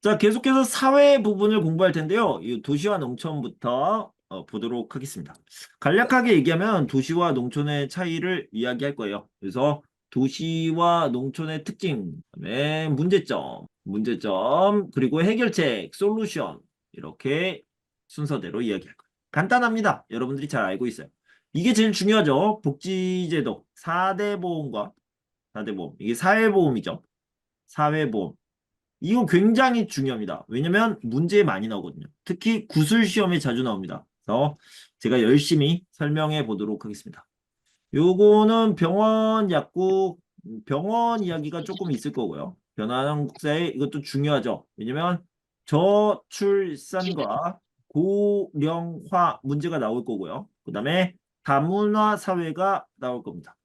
자, 계속해서 사회 부분을 공부할 텐데요. 이 도시와 농촌부터 어, 보도록 하겠습니다. 간략하게 얘기하면 도시와 농촌의 차이를 이야기할 거예요. 그래서 도시와 농촌의 특징, 그다음에 문제점, 문제점, 그리고 해결책, 솔루션 이렇게 순서대로 이야기할 거예요. 간단합니다. 여러분들이 잘 알고 있어요. 이게 제일 중요하죠. 복지제도, 4대 보험과 4대 보험. 이게 사회보험이죠. 사회보험. 이거 굉장히 중요합니다. 왜냐면 문제 많이 나오거든요. 특히 구술 시험에 자주 나옵니다. 그래서 제가 열심히 설명해 보도록 하겠습니다. 요거는 병원 약국, 병원 이야기가 조금 있을 거고요. 변환국사에 이것도 중요하죠. 왜냐면 저출산과 고령화 문제가 나올 거고요. 그 다음에 다문화 사회가 나올 겁니다.